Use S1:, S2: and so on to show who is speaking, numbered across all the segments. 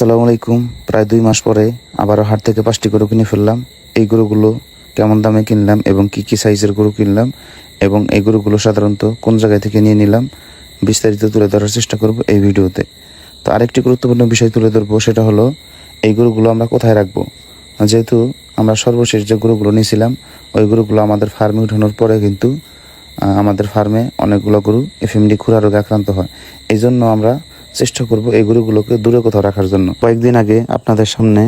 S1: আসসালামু আলাইকুম। প্রায় দুই মাস পরে আবারও হাট থেকে পাঁচটি গরু কিনে ফেললাম। এই গরুগুলো কেমন দামে কিনলাম এবং কি কি সাইজের গরু কিনলাম এবং এই গরুগুলো সাধারণত কোন জায়গায় থেকে নিয়ে নিলাম, বিস্তারিত তুলে ধরার চেষ্টা করব এই ভিডিওতে। তো আরেকটি গুরুত্বপূর্ণ বিষয় তুলে ধরবো, সেটা হলো এই গরুগুলো আমরা কোথায় রাখব? যেহেতু আমরা সর্বশেষ যে গরুগুলো নিয়েছিলাম, ওই গরুগুলো আমাদের ফার্মে উঠানোর পরে কিন্তু আমাদের ফার্মে অনেকগুলো গরু এফএমডি খুরা রোগে আক্রান্ত হয়। এই জন্য আমরা চেষ্টা করব এই গরুগুলোকে দূরে কোথাও রাখার জন্য। কয়েকদিন আগে আপনাদের সামনে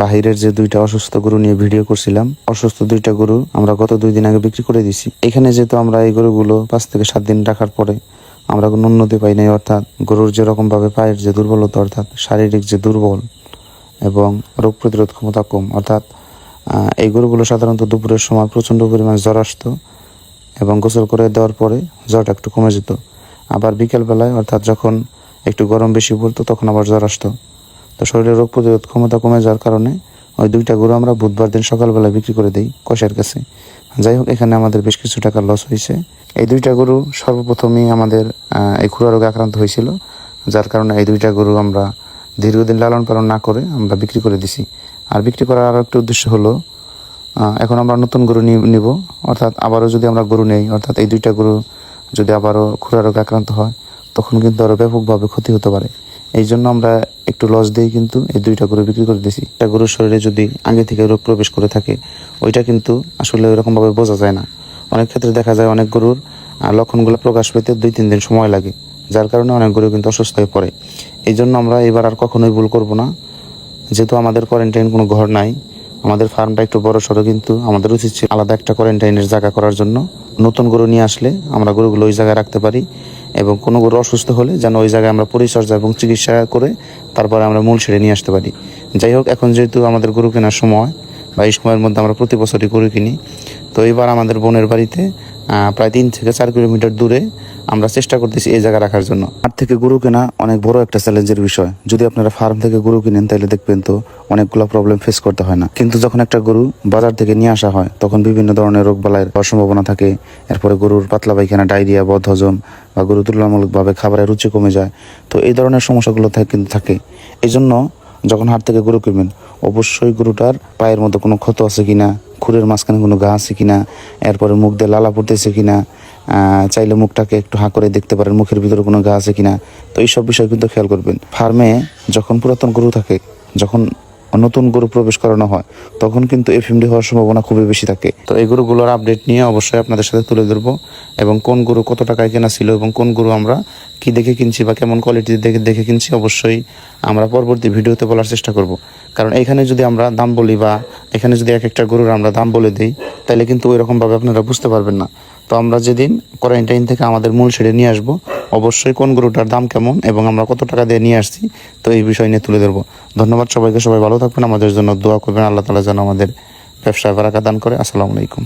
S1: বাহিরের যে দুইটা অসুস্থ গরু নিয়ে ভিডিও করছিলাম, অসুস্থ দুইটা গরু আমরা গত দুই দিন আগে বিক্রি করে দিছি এখানে যেহেতু আমরা এই গরুগুলো পাঁচ থেকে সাত দিন রাখার পরে আমরা কোনো উন্নতি পাই নাই, অর্থাৎ গরুর যেরকম ভাবে পায়ের যে দুর্বলতা, অর্থাৎ শারীরিক যে দুর্বল এবং রোগ প্রতিরোধ ক্ষমতা কম, অর্থাৎ এই গরুগুলো সাধারণত দুপুরের সময় প্রচণ্ড পরিমাণে জ্বর আসতো এবং গোসল করে দেওয়ার পরে জ্বরটা একটু কমে যেত। আবার বিকেলবেলায়, অর্থাৎ যখন একটু গরম বেশি পড়তো, তখন আবার জ্বর আসতো। তো শরীরের রোগ প্রতিরোধ ক্ষমতা কমে যাওয়ার কারণে ওই দুইটা গরু আমরা বুধবার দিন সকালবেলা বিক্রি করে দিই কষার কাছে। যাই হোক, এখানে আমাদের বেশ কিছু টাকা লস হয়েছে। এই দুইটা গরু সর্বপ্রথমেই আমাদের এই খুরা রোগে আক্রান্ত হয়েছিল, যার কারণে এই দুইটা গরু আমরা দীর্ঘদিন লালন পালন না করে আমরা বিক্রি করে দিছি। আর বিক্রি করার আরও একটা উদ্দেশ্য হলো এখন আমরা নতুন গরু নিব অর্থাৎ আবারও যদি আমরা গরু নেই, অর্থাৎ এই দুইটা গরু যদি আবারও খুরা রোগে আক্রান্ত হয় তখন কিন্তু আরও ব্যাপকভাবে ক্ষতি হতে পারে। এই জন্য আমরা একটু লস দিয়ে কিন্তু এই দুইটা গরু বিক্রি করে দিছি। একটা গরুর শরীরে যদি আগে থেকে রোগ প্রবেশ করে থাকে, ওইটা কিন্তু আসলে ওইরকমভাবে বোঝা যায় না। অনেক ক্ষেত্রে দেখা যায় অনেক গরুর লক্ষণগুলো প্রকাশ পেতে দুই, তিন দিন সময় লাগে, যার কারণে অনেক গরু কিন্তু অসুস্থ হয়ে পড়ে। এই জন্য আমরা এবার আর কখনোই ভুল করব না। যেহেতু আমাদের কোয়ারেন্টাইন কোনো ঘর নাই, আমাদের ফার্মটা একটু বড় সড়ো কিন্তু আমাদের উচিত ছিল আলাদা একটা কোয়ারেন্টাইনের জায়গা করার জন্য। নতুন গরু নিয়ে আসলে আমরা গরুগুলো ওই জায়গায় রাখতে পারি। এবং কোনো গরু অসুস্থ হলে যেন ওই জায়গায় আমরা পরিচর্যা এবং চিকিৎসা করে তারপরে আমরা মূল সেরে নিয়ে আসতে পারি। যাই হোক, এখন যেহেতু আমাদের গরু কেনার সময় বা এই সময়ের মধ্যে আমরা প্রতি বছরই গরু কিনি, তো এবার আমাদের বোনের বাড়িতে প্রায় তিন থেকে চার কিলোমিটার দূরে আমরা চেষ্টা করতেছি এই জায়গা রাখার জন্য। আর থেকে গরু কেনা অনেক বড় একটা চ্যালেঞ্জের বিষয়। যদি আপনারা ফার্ম থেকে গরু কিনেন, তাহলে দেখবেন তো অনেকগুলো প্রবলেম ফেস করতে হয় না। কিন্তু যখন একটা গরু বাজার থেকে নিয়ে আসা হয়, তখন বিভিন্ন ধরনের রোগ বালাইয়ের সম্ভাবনা থাকে। এরপরে গরুর পাতলা পায়খানা, ডায়রিয়া, বদহজম বা গরু তুলনামূলকভাবে খাবারের রুচি কমে যায়। তো এই ধরনের সমস্যাগুলো কিন্তু থাকে। এই জন্য যখন হাট থেকে গরু কিনবেন অবশ্যই গরুটার পায়ের মধ্যে কোনো ক্ষত আছে কিনা খুরের মাঝখানে কোনো ঘা আছে কিনা এরপরে মুখ দিয়ে লালা পড়তেছে কিনা আহ, চাইলে মুখটাকে একটু হাঁ করে দেখতে পারেন মুখের ভিতরে কোনো ঘা আছে কিনা। তো এইসব বিষয় কিন্তু খেয়াল করবেন। ফার্মে যখন পুরাতন গরু থাকে যখন নতুন গরু প্রবেশ করানো হয়, তখন কিন্তু এফএমডি হওয়ার সম্ভাবনা খুবই বেশি থাকে। তো এই গরুগুলোর আপডেট নিয়ে অবশ্যই আপনাদের সাথে তুলে ধরবো এবং কোন গরু কত টাকায় কেনা ছিল এবং কোন গরু আমরা কি দেখে কিনছি বা কেমন কোয়ালিটি দেখে দেখে কিনছি অবশ্যই আমরা পরবর্তী ভিডিওতে বলার চেষ্টা করব। কারণ এখানে যদি আমরা দাম বলি বা এখানে যদি এক একটা গরুর আমরা দাম বলে দিই তাহলে কিন্তু ওই রকমভাবে আপনারা বুঝতে পারবেন না। তো আমরা যেদিন কোয়ারেন্টাইন থেকে আমাদের মূল সেরে নিয়ে আসব, অবশ্যই কোন গরুটার দাম কেমন এবং আমরা কত টাকা দিয়ে নিয়ে আসছি, তো এই বিষয় নিয়ে তুলে ধরবো। ধন্যবাদ সবাইকে, সবাই ভালো থাকবেন, আমাদের জন্য দোয়া করবেন, আল্লাহ তালা যেন আমাদের ব্যবসায় বারাকা দান করে। আসসালামু আলাইকুম।